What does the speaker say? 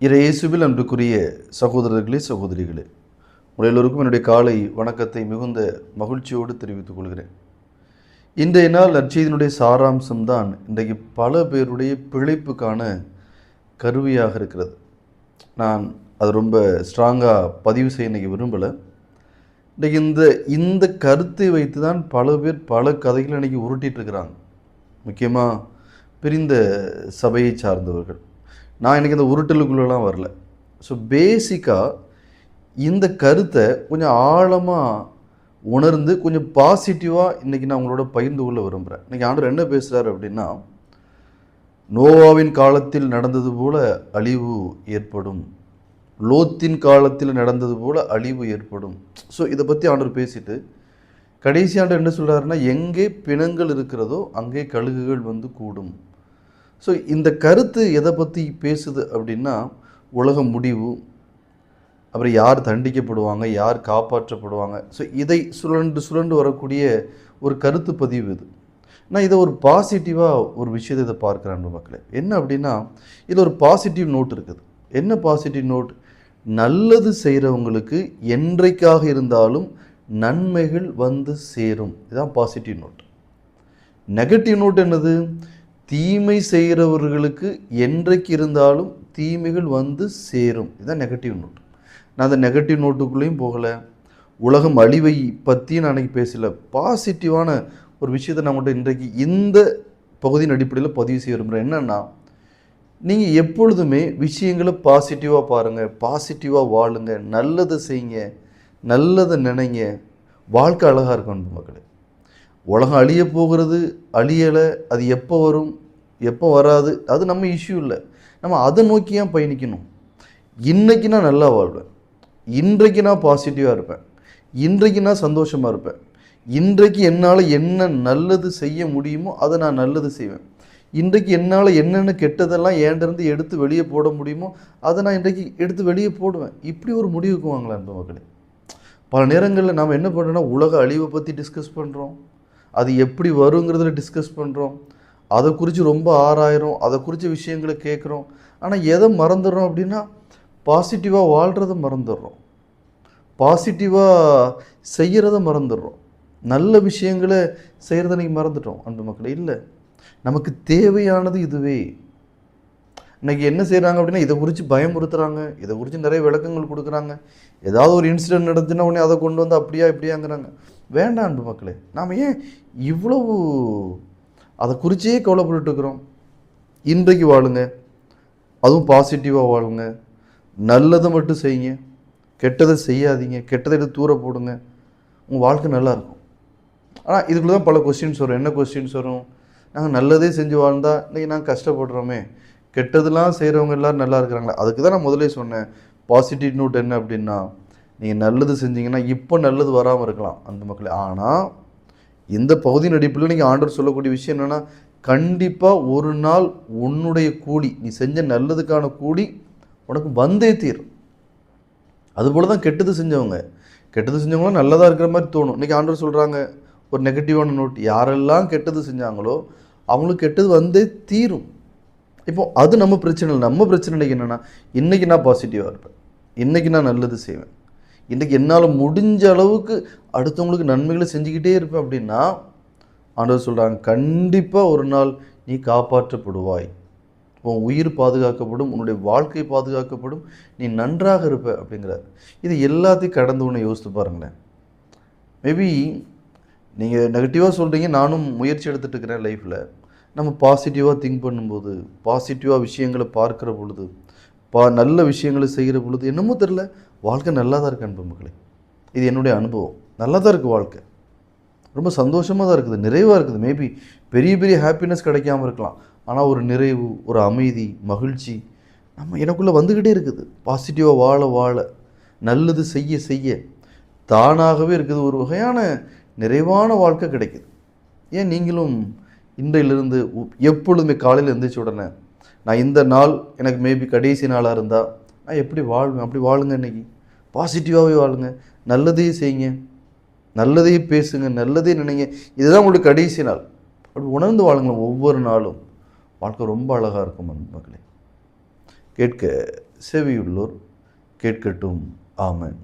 இறையேசுவில் அன்புக்குரிய சகோதரர்களே சகோதரிகளே உங்கள் என்னுடைய காலை வணக்கத்தை மிகுந்த மகிழ்ச்சியோடு தெரிவித்துக் கொள்கிறேன். இன்றைய நாள் நற்செய்தியினுடைய சாராம்சம்தான் இன்றைக்கு பல பேருடைய பிழைப்புக்கான கருவியாக இருக்கிறது. நான் அது ரொம்ப ஸ்ட்ராங்காக பதிவு செய்ய இன்றைக்கி விரும்பலை. இன்றைக்கி இந்த இந்த கருத்தை வைத்து தான் பல பேர் பல கதைகளை இன்றைக்கி உருட்டிகிட்ருக்கிறாங்க முக்கியமாக பிரிந்த சபையை சார்ந்தவர்கள். நான் எனக்கு இந்த உருட்டலுக்குள்ளெலாம் வரல. ஸோ பேசிக்காக இந்த கருத்தை கொஞ்சம் ஆழமாக உணர்ந்து கொஞ்சம் பாசிட்டிவாக இன்றைக்கி நான் உங்களோட பகிர்ந்து கொள்ள விரும்புகிறேன் இன்றைக்கி ஆண்டவர் என்ன பேசுகிறார் அப்படின்னா நோவாவின் காலத்தில் நடந்தது போல அழிவு ஏற்படும். லோத்தின் காலத்தில் நடந்தது போல் அழிவு ஏற்படும். ஸோ இதை பற்றி ஆண்டவர் பேசிட்டு கடைசி ஆண்டு என்ன சொல்கிறாருன்னா எங்கே பிணங்கள் இருக்கிறதோ அங்கே கழுகுகள் வந்து கூடும். ஸோ இந்த கருத்து எதை பற்றி பேசுது அப்படின்னா உலக முடிவு அப்புறம் யார் தண்டிக்கப்படுவாங்க யார் காப்பாற்றப்படுவாங்க. ஸோ இதை சுழண்டு சுழண்டு வரக்கூடிய ஒரு கருத்து பதிவு இது. நான் இதை ஒரு பாசிட்டிவாக ஒரு விஷயத்தை இதை பார்க்குறேன் மக்களே. என்ன அப்படின்னா இதில் ஒரு பாசிட்டிவ் நோட் இருக்குது. என்ன பாசிட்டிவ் நோட் நல்லது செய்கிறவங்களுக்கு என்றைக்காக இருந்தாலும் நன்மைகள் வந்து சேரும். இதுதான் பாசிட்டிவ் நோட் நெகட்டிவ் நோட் என்னது? தீமை செய்கிறவர்களுக்கு என்றைக்கு இருந்தாலும் தீமைகள் வந்து சேரும். இதுதான் நெகட்டிவ் நோட் நான் அந்த நெகட்டிவ் நோட்டுக்குள்ளேயும் போகலை. உலகம் அழிவை பற்றி நான் அன்றைக்கி பேசல. பாசிட்டிவான ஒரு விஷயத்தை நான் மட்டும் இன்றைக்கு இந்த பகுதியின் அடிப்படையில் பதிவு செய்ய விரும்புகிறேன் என்னென்னா நீங்கள் எப்பொழுதுமே விஷயங்களை பாசிட்டிவாக பாருங்கள் பாசிட்டிவாக வாழுங்க. நல்லதை செய்யுங்க. நல்லதை நினைங்க. வாழ்க்கை அழகாக இருக்கும் மக்களே. உலகம் அழிய போகிறது அழியலை அது எப்போ வரும் எப்போ வராது அது நம்ம இஷ்யூ இல்லை. நம்ம அதை நோக்கி ஏன் பயணிக்கணும்? இன்றைக்கி நான் நல்லா வாழ்வேன். இன்றைக்கு நான் பாசிட்டிவாக இருப்பேன். இன்றைக்கு நான் சந்தோஷமாக இருப்பேன். இன்றைக்கு என்னால் என்ன நல்லது செய்ய முடியுமோ அதை நான் நல்லது செய்வேன். இன்றைக்கு என்னால் என்னென்ன கெட்டதெல்லாம் ஏண்டிருந்து எடுத்து வெளியே போட முடியுமோ அதை நான் இன்றைக்கு எடுத்து வெளியே போடுவேன். இப்படி ஒரு முடிவுக்கு வாங்கலாம் அன்பு மக்களே. பல நேரங்களில் நாம் என்ன பண்ணுறோன்னா உலக அழிவை பற்றி டிஸ்கஸ் பண்ணுறோம் அது எப்படி வருங்கிறதுல டிஸ்கஸ் பண்ணுறோம் அதை குறித்து ரொம்ப ஆராயிரும் அதை குறித்த விஷயங்களை கேட்குறோம். ஆனால் எதை மறந்துடுறோம் அப்படின்னா பாசிட்டிவாக வாழ்கிறத மறந்துடுறோம். பாசிட்டிவாக செய்கிறத மறந்துடுறோம். நல்ல விஷயங்களை செய்கிறத நீங்கள் மறந்துட்டோம் அந்த மக்களை. இல்லை. நமக்கு தேவையானது இதுவே. இன்றைக்கி என்ன செய்கிறாங்க அப்படின்னா இதை குறித்து பயமுறுத்துகிறாங்க இதை குறித்து நிறைய விளக்கங்கள் கொடுக்குறாங்க. ஏதாவது ஒரு இன்சிடென்ட் நடந்துச்சுன்னா உடனே அதை கொண்டு வந்து அப்படியா இப்படியாங்கிறாங்க. வேண்டாம் அன்பு மக்களே நாம் ஏன் இவ்வளவு அதை குறிச்சே கவலைப்பட்டுட்டு இருக்கிறோம்? இன்றைக்கு வாழுங்க அதுவும் பாசிட்டிவாக வாழுங்க. நல்லதை மட்டும் செய்யுங்க. கெட்டதை செய்யாதீங்க. கெட்டதை எடுத்து தூர போடுங்க. உங்கள் வாழ்க்கை நல்லாயிருக்கும் ஆனால் இதுக்குள்ள தான் பல கொஸ்டின்ஸ் வரும். என்ன கொஸ்டின்ஸ் வரும்? நாங்கள் நல்லதே செஞ்சு வாழ்ந்தால் இன்றைக்கி நாங்கள் கஷ்டப்படுறோமே. கெட்டதெல்லாம் செய்கிறவங்க எல்லோரும் நல்லா இருக்கிறாங்களா. அதுக்கு தான் நான் முதலே சொன்னேன். பாசிட்டிவ் நோட் என்ன அப்படின்னா நீங்கள் நல்லது செஞ்சீங்கன்னா இப்போ நல்லது வராமல் இருக்கலாம் அந்த மக்களே. ஆனால் இந்த பகுதியின் அடிப்படையில் நீங்கள் ஆண்டவர் சொல்லக்கூடிய விஷயம் என்னென்னா கண்டிப்பாக ஒரு நாள் உன்னுடைய கூலி நீ செஞ்ச நல்லதுக்கான கூலி உனக்கு வந்தே தீரும். அதுபோல் தான் கெட்டது செஞ்சவங்க. கெட்டது செஞ்சவங்களும் நல்லதாக இருக்கிற மாதிரி தோணும். இன்றைக்கி ஆண்டவர் சொல்கிறாங்க ஒரு நெகட்டிவான நோட் யாரெல்லாம் கெட்டது செஞ்சாங்களோ அவங்களுக்கு கெட்டது வந்தே தீரும். இப்போ அது நம்ம பிரச்சனை இல்லை. நம்ம பிரச்சனை இன்னைக்கு என்னென்னா இன்றைக்கி நான் பாசிட்டிவாக இருப்பேன். இன்றைக்கி நான் நல்லது செய்வேன். இன்றைக்கி என்னால் முடிஞ்ச அளவுக்கு அடுத்தவங்களுக்கு நன்மைகளை செஞ்சுக்கிட்டே இருப்பேன் அப்படின்னா ஆண்டவர் சொல்கிறாங்க கண்டிப்பாக ஒரு நாள் நீ காப்பாற்றப்படுவாய். உன் உயிர் பாதுகாக்கப்படும் உன்னுடைய வாழ்க்கை பாதுகாக்கப்படும் நீ நன்றாக இருப்ப அப்படிங்கிறார். இது எல்லாத்தையும் கடந்து ஒன்று யோசித்து பாருங்களேன். மேபி நீங்கள் நெகட்டிவாக சொல்கிறீங்க நானும் முயற்சி எடுத்துகிட்டு இருக்கிறேன் லைஃப்பில் நம்ம பாசிட்டிவாக திங்க் பண்ணும்போது பாசிட்டிவாக விஷயங்களை பார்க்குற பொழுது பா நல்ல விஷயங்களை செய்கிற பொழுது என்னமோ தெரில வாழ்க்கை நல்லா தான் இருக்குது அன்புமக்களே இது என்னுடைய அனுபவம். நல்லா தான் இருக்குது வாழ்க்கை. ரொம்ப சந்தோஷமாக தான் இருக்குது நிறைவாக இருக்குது. மேபி பெரிய பெரிய ஹாப்பினஸ் கிடைக்காம இருக்கலாம். ஆனால் ஒரு நிறைவு ஒரு அமைதி மகிழ்ச்சி நம்ம எனக்குள்ளே வந்துக்கிட்டே இருக்குது. பாசிட்டிவாக வாழ வாழ நல்லது செய்ய செய்ய தானாகவே இருக்குது. ஒரு வகையான நிறைவான வாழ்க்கை கிடைக்குது. ஏன் நீங்களும் இன்றையிலிருந்து எப்பொழுதுமே காலையில் எழுந்திரிச்ச உடனே நான் இந்த நாள் எனக்கு மேபி கடைசி நாளாக இருந்தால் நான் எப்படி வாழ்வேன்? அப்படி வாழுங்க இன்னைக்கு. பாசிட்டிவாகவே வாழுங்க. நல்லதையும் செய்யுங்க. நல்லதையும் பேசுங்க. நல்லதே நினைங்க. இதுதான் உங்களுக்கு கடைசி நாள். அப்படி உணர்ந்து வாழுங்களேன் ஒவ்வொரு நாளும். வாழ்க்கை ரொம்ப அழகாக இருக்கும் அன்பு மக்களே. கேட்க செவியுள்ளோர் கேட்கட்டும். ஆமன்.